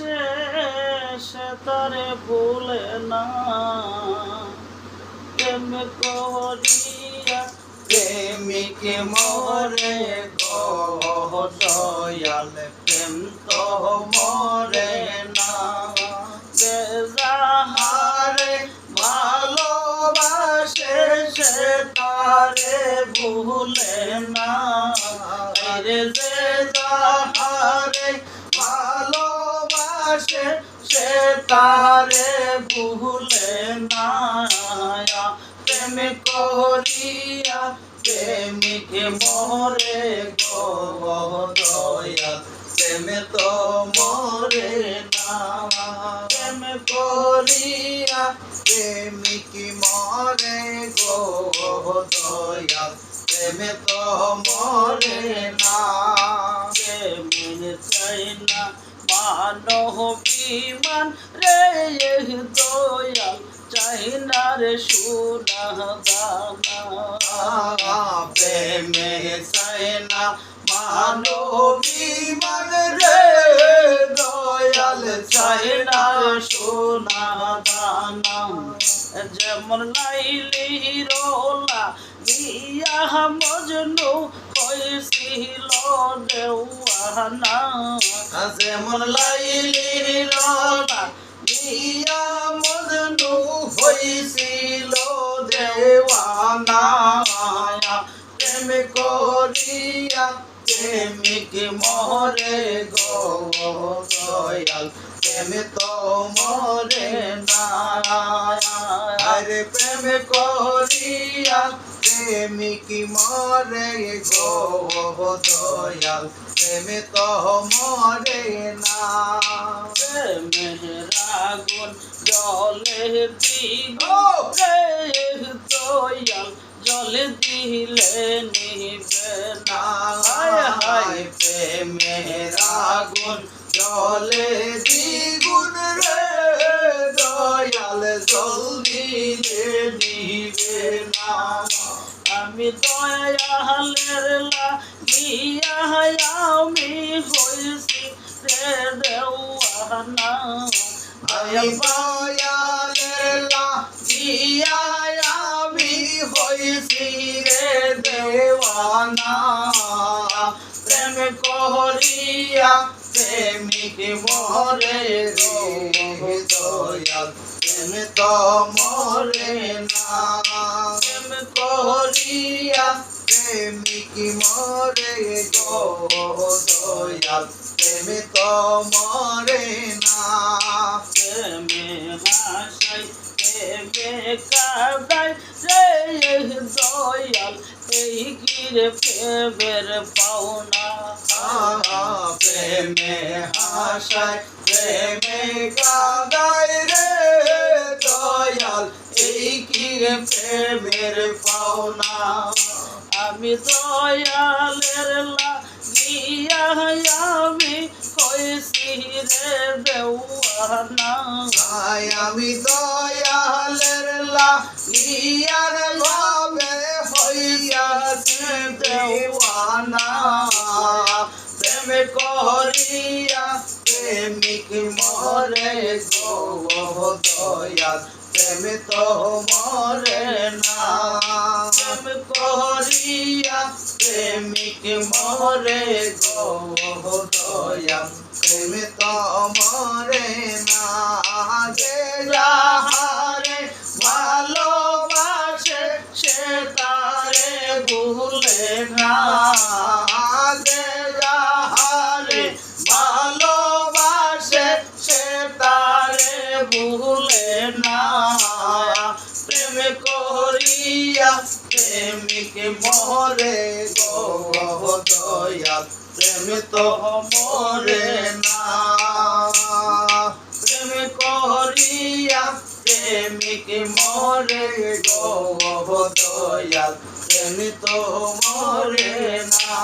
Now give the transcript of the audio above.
সে তারে ভুলে না। প্রেম করিয়া, প্রেমিক মরে গো, দয়াল প্রেম তো মরে না। যে ভালোবাসে, সে তারে ভুলে না। রে যে যাহারে ভালোবাসে সে তারে ভুলে না প্রেম করিয়া প্রেমিক মরে গো দয়া। প্রেম তো মরে না প্রেম করিয়া প্রেমিক মরে গো দয়া। প্রেম তো মরে না প্রেমের চাই না মানহ বিমান রে দয়াল চাই না রে সোনা দানা প্রেমে সাইনা মানবী মন রে, দয়াল চাই চাই না না রে সোনা দানা যেমন লাইলি রোলা বিয়া মজনু হয়েছিল দেওয়ানা যেমন লাইলি রোলা বিয়া মজনু হইছিল দেওয়ানা প্রেম করিয়া প্রেমিক মরে গো দয়াল প্রেম তো মরে না। আরে প্রেম করিয়া প্রেমিক মরে গো দয়াল। প্রেম তো মরে না। মেহরাগুন জলে দিব। দয়াল জলে দিলে নিবে না। হায় হায়। প্রেমের আগুন জলে দ্বিগুণ রে দয়াল জলদিলে নিবে না। আমি দয়ালের লাগিয়া আমি হয়েছি রে দেওয়ানা। আমি দয়ালের লাগিয়া রে দেওয়ানা। প্রেম করিয়া প্রেমিক মরে দয়াল প্রেম তো মরে না। প্রেম করিয়া প্রেমিক মরে দয়াল প্রেম তো মরে না। প্রেমে হাসাই কাদাই রে দয়াল এই গিরে প্রেমের পাওনা প্রেমে হাসায় প্রেমে কাদায় রে দয়াল এই কি রে প্রেমের পাওনা আমি দয়ালের লাগিয়া আমি হয়েছি রে আয় আমি দয়ালের লাগিয়ার ভাবে হইয়াছে দেওয়ানা প্রেম করিয়া প্রেমিক মরে গো দয়াল। প্রেম তো মরে না। প্রেম করিয়া প্রেমিক মরে গো দয়াল প্রেম তো মরে না। যে যাহারে ভালোবাসে, সে তারে ভুলে না। ভুলে না। প্রেম করিয়া, প্রেমিক মরে গো দয়াল প্রেম তো মরে না। প্রেম করিয়া, প্রেমিক মরে গো দয়াল প্রেম তো মরে না।